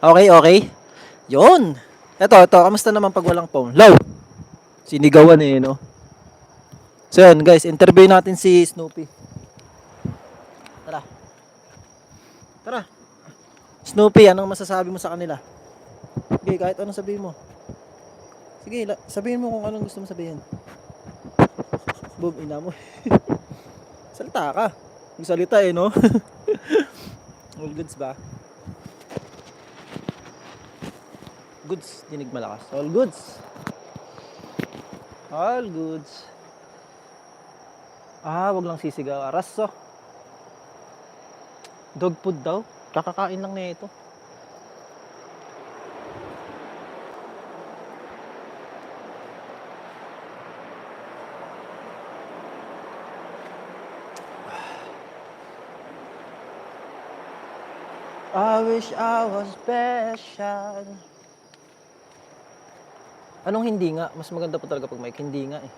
Okay, okay. Yun. Ito, ito. Kamusta naman pag walang phone? Low. Sinigawan eh, no? So yun, guys. Interview natin si Snoopy. Tara. Tara. Snoopy, anong masasabi mo sa kanila? Sige, kahit anong sabihin mo. Sige, sabihin mo kung anong gusto mo sabihin. Boom, ina mo. Salita ka. Magsalita eh, no? All goods ba? Goods, dinig malakas. All goods. All goods. Ah, wag lang sisigaw. Araso. Dog food daw. Kakakain lang na ito. I wish I was special. Anong hindi nga? Mas maganda po talaga pag mic. Hindi nga eh.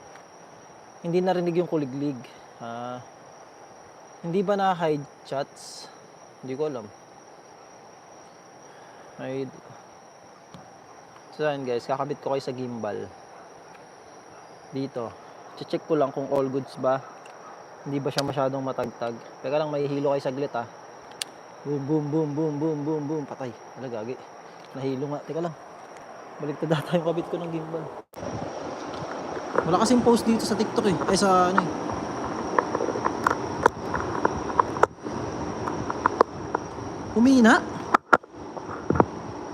Hindi narinig yung kuliglig. Ah, hindi ba na hide chats? Hindi ko alam. Hide. So yan guys, kakabit ko kayo sa gimbal. Dito. Check ko lang kung all goods ba. Hindi ba siya masyadong matagtag. Teka lang, may hilo kayo saglit ah. Boom, boom, boom, boom, boom, boom, boom. Patay. Wala gagi. Nahilo nga. Teka lang. Baliktad data yung kabit ko ng gimbal. Wala kasing post dito sa TikTok eh. Ay sa ano eh. Humina?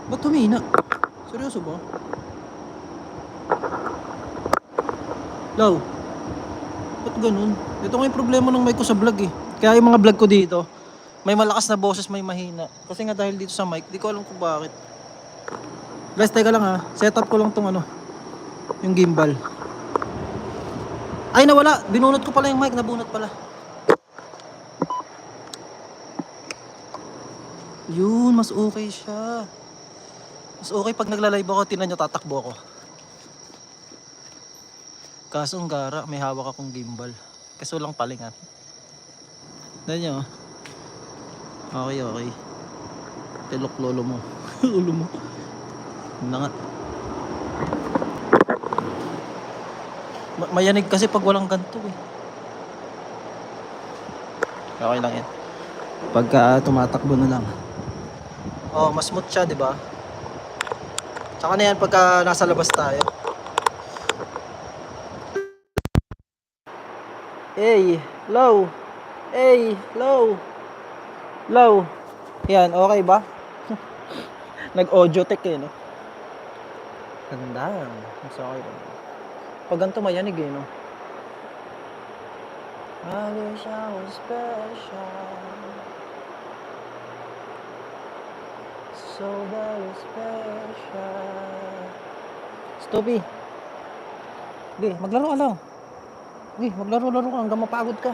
Ba't humina? Seryoso ba? Low. Ba't ganun? Ito nga yung problema ng mic ko sa vlog eh. Kaya yung mga vlog ko dito, may malakas na boses, may mahina. Kasi nga dahil dito sa mic, di ko alam kung bakit. Guys, teka lang ha. Set up ko lang tong ano, yung gimbal. Ay, nawala. Binunot ko pala yung mic. Nabunot pala. Yun, mas okay siya. Mas okay pag nagla-live ako, tinan nyo, tatakbo ako. Kaso ang gara, may hawak akong gimbal. Kaso lang palingan. Tignan nyo. Okay, okay. Tilok lolo mo. Ulo mo. Yun na nga. Ma- mayanig kasi pag walang ganito eh. Okay lang yan. Pagka tumatakbo na lang. Oh, mas smooth siya, di ba? Tsaka na yan pagka nasa labas tayo. Hey, low. Hey, low. Low. Yan, okay ba? Nag-audio tech eh, no? Ganda. Mas okay ba? Pag ganito mayanig eh, no? I wish I was special. So very special. Stoppy. Sige, maglaro ka lang. Sige, maglaro-laro ka hanggang mapagod ka.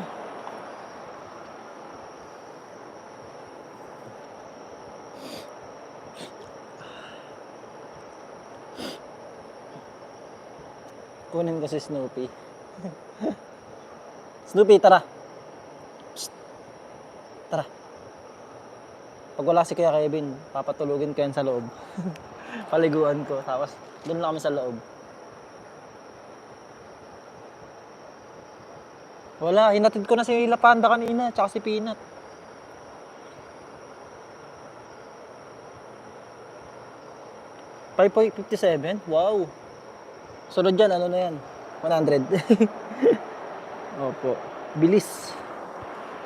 Kunin ko si Snoopy. Snoopy, tara. Psst. Tara. Pag wala si Kuya Kevin, papatulugin ko yan sa loob. Paliguan ko. Tapos, doon lang kami sa loob. Wala, hinatid ko na si Lapanda kanina, tsaka si Peanut. Five point fifty-seven? Wow. Sunod dyan, ano na yan? 100. Opo. Bilis.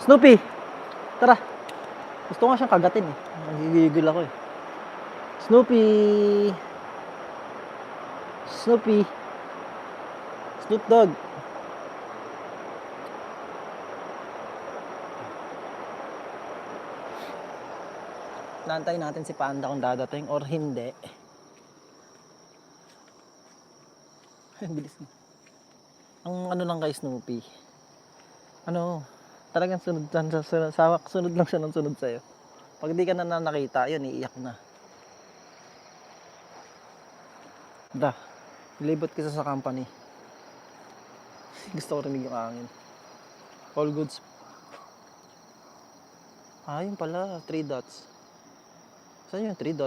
Snoopy! Tara. Gusto nga siyang kagatin eh. Nagigigil ako eh. Snoopy! Snoopy! Snoop Dogg! Naantay natin si Panda kung dadating or hindi. Ang bilis mo. Ang ano lang kay Snoopy. Ano, talagang sunod, sunod, sunod, sunod, lang siya ng sunod sa'yo. Pag di ka na na nakita, yun, iiyak na. Da, libot kita sa company. Gusto ko rinig yung angin. All goods. Ah, yun pala, three dots. Saan yung three dots?